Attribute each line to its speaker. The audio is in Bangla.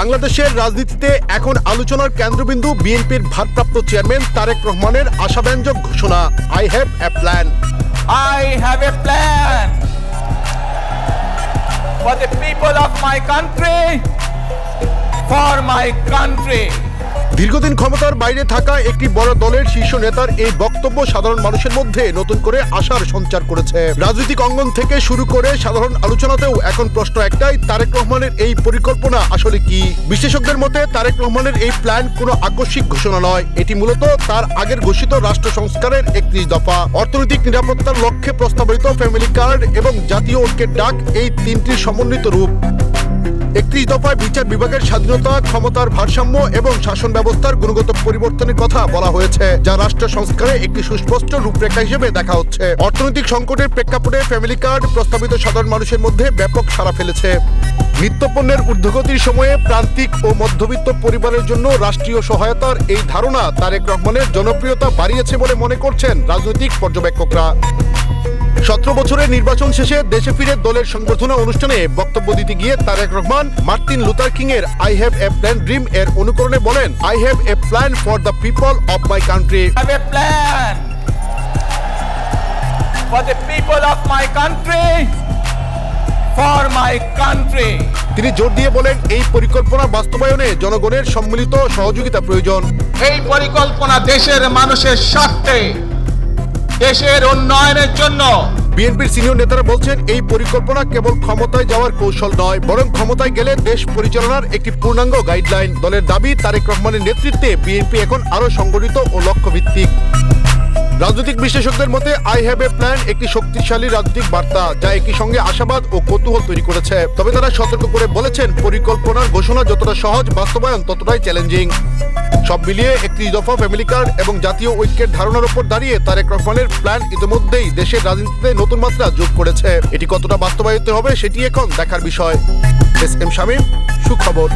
Speaker 1: বাংলাদেশের রাজনীতিতে এখন আলোচনার কেন্দ্রবিন্দু বিএনপির ভারপ্রাপ্ত চেয়ারম্যান তারেক রহমানের আশাব্যঞ্জক ঘোষণা I have a plan
Speaker 2: I have a plan for the people of my country for my country.
Speaker 1: দীর্ঘদিন ক্ষমতার বাইরে থাকা একটি বড় দলের শীর্ষ নেতার এই বক্তব্য সাধারণ মানুষের মধ্যে নতুন করে আশার সঞ্চার করেছে। রাজনৈতিক অঙ্গন থেকে শুরু করে সাধারণ আলোচনাতেও এখন প্রশ্ন একটাই, তারেক রহমানের এই পরিকল্পনা আসলে কি? বিশেষজ্ঞদের মতে, তারেক রহমানের এই প্ল্যান কোনো আকস্মিক ঘোষণা নয়। এটি মূলত তার আগের ঘোষিত রাষ্ট্র সংস্কারের একত্রিশ দফা। অর্থনৈতিক নিরাপত্তার লক্ষ্যে প্রস্তাবিত ফ্যামিলি কার্ড এবং জাতীয় ঐক্যের ডাক এই তিনটির সমন্বিত রূপ। একত্রিশ দফায় বিচার বিভাগের স্বাধীনতা, ক্ষমতার ভারসাম্য এবং শাসন ব্যবস্থার গুণগত পরিবর্তনের কথা বলা হয়েছে, যা রাষ্ট্র সংস্কারে একটি সুস্পষ্ট রূপরেখা হিসেবে দেখা হচ্ছে। অর্থনৈতিক সংকটের প্রেক্ষাপটে ফ্যামিলি কার্ড প্রস্তাবিত সাধারণ মানুষের মধ্যে ব্যাপক সাড়া ফেলেছে। নিত্যপণ্যের ঊর্ধ্বগতির সময়ে প্রান্তিক ও মধ্যবিত্ত পরিবারের জন্য রাষ্ট্রীয় সহায়তার এই ধারণা তারেক রহমানের জনপ্রিয়তা বাড়িয়েছে বলে মনে করছেন রাজনৈতিক পর্যবেক্ষকরা। সতেরো বছরের নির্বাচন শেষে দেশে ফিরে দলের সংবর্ধনা অনুষ্ঠানে বক্তব্য দিতে গিয়ে Tarek Rahman Martin Luther King এর I have a plan dream এর অনুকরণে বলেন I have a plan for the people of my country
Speaker 2: I have a plan for the people of my country, for my country.
Speaker 1: তিনি জোর দিয়ে বলেন এই পরিকল্পনা বাস্তবায়নে জনগণের সম্মিলিত সহযোগিতা প্রয়োজন
Speaker 2: এই পরিকল্পনা দেশের মানুষের স্বার্থে দেশের উন্নয়নের জন্য।
Speaker 1: বিএনপির সিনিয়র নেতারা বলছেন, এই পরিকল্পনা কেবল ক্ষমতায় যাওয়ার কৌশল নয়, বরং ক্ষমতায় গেলে দেশ পরিচালনার একটি পূর্ণাঙ্গ গাইডলাইন। দলের দাবি, তারেক রহমানের নেতৃত্বে বিএনপি এখন আরও সংগঠিত ও লক্ষ্যভিত্তিক। রাজনৈতিক বিশেষজ্ঞদের মতে আই হ্যাভ এ প্ল্যান একটি শক্তিশালী রাজনৈতিক বার্তা যা একই সঙ্গে আশাবাদ ও কৌতূহল তৈরি করেছে। তবে তারা সতর্ক করে বলেছেন, পরিকল্পনার ঘোষণা যতটা সহজ, বাস্তবায়ন ততটাই চ্যালেঞ্জিং সব মিলিয়ে একটি দফা ফ্যামিলি কার্ড এবং জাতীয় ঐক্যের ধারণার উপর দাঁড়িয়ে তারেক রহমানের প্ল্যান ইতিমধ্যেই দেশের রাজনীতিতে নতুন মাত্রা যোগ করেছে। এটি কতটা বাস্তবায়িত হবে, সেটি এখন দেখার বিষয়। এস এম শামীম, সুখবর।